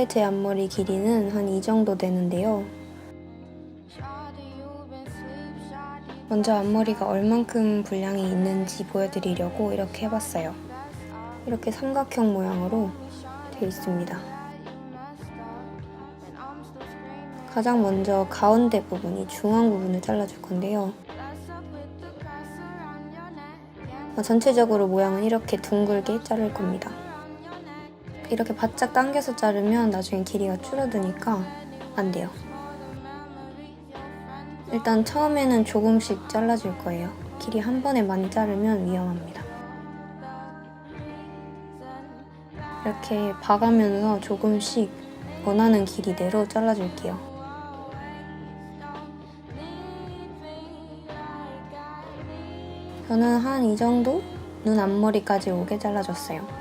원래 제 앞머리 길이는 한 이 정도 되는데요. 먼저 앞머리가 얼만큼 분량이 있는지 보여드리려고 이렇게 해봤어요. 이렇게 삼각형 모양으로 되어 있습니다. 가장 먼저 가운데 부분이 중앙 부분을 잘라줄 건데요. 어, 전체적으로 모양은 이렇게 둥글게 자를 겁니다. 이렇게 바짝 당겨서 자르면 나중에 길이가 줄어드니까 안 돼요. 일단 처음에는 조금씩 잘라줄 거예요. 길이 한 번에 많이 자르면 위험합니다. 이렇게 봐가면서 조금씩 원하는 길이대로 잘라줄게요. 저는 한 이 정도 눈 앞머리까지 오게 잘라줬어요.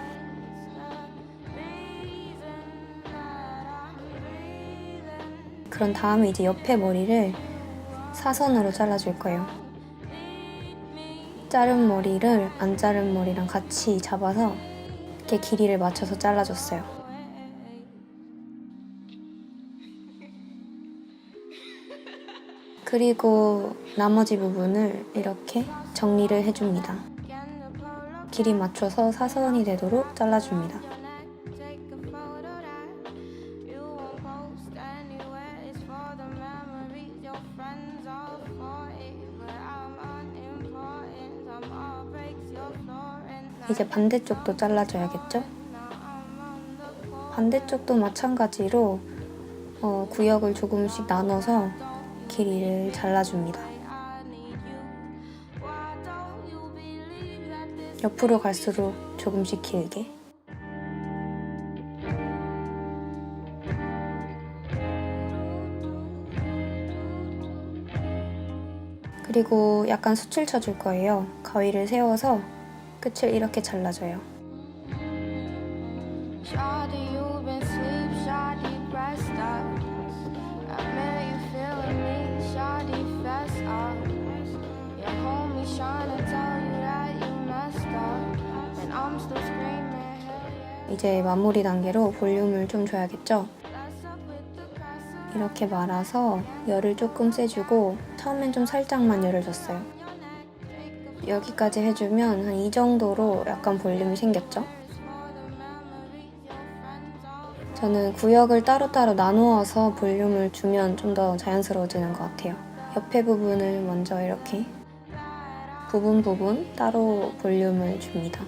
그런 다음에 이제 옆에 머리를 사선으로 잘라줄 거예요. 자른 머리를 안 자른 머리랑 같이 잡아서 이렇게 길이를 맞춰서 잘라줬어요. 그리고 나머지 부분을 이렇게 정리를 해줍니다. 길이 맞춰서 사선이 되도록 잘라줍니다. 이제 반대쪽도 잘라줘야겠죠? 반대쪽도 마찬가지로 어, 구역을 조금씩 나눠서 길이를 잘라줍니다. 옆으로 갈수록 조금씩 길게. 그리고 약간 수칠 쳐줄 거예요. 가위를 세워서 끝을 이렇게 잘라줘요. 이제 마무리 단계로 볼륨을 좀 줘야겠죠? 이렇게 말아서 열을 조금 세주고 처음엔 좀 살짝만 열을 줬어요. 여기까지 해주면 한 이 정도로 약간 볼륨이 생겼죠? 저는 구역을 따로따로 나누어서 볼륨을 주면 좀 더 자연스러워지는 것 같아요. 옆에 부분을 먼저 이렇게 부분 부분 따로 볼륨을 줍니다.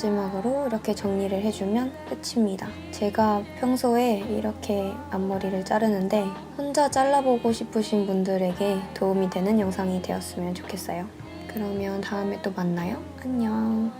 마지막으로 이렇게 정리를 해주면 끝입니다. 제가 평소에 이렇게 앞머리를 자르는데 혼자 잘라보고 싶으신 분들에게 도움이 되는 영상이 되었으면 좋겠어요. 그러면 다음에 또 만나요. 안녕.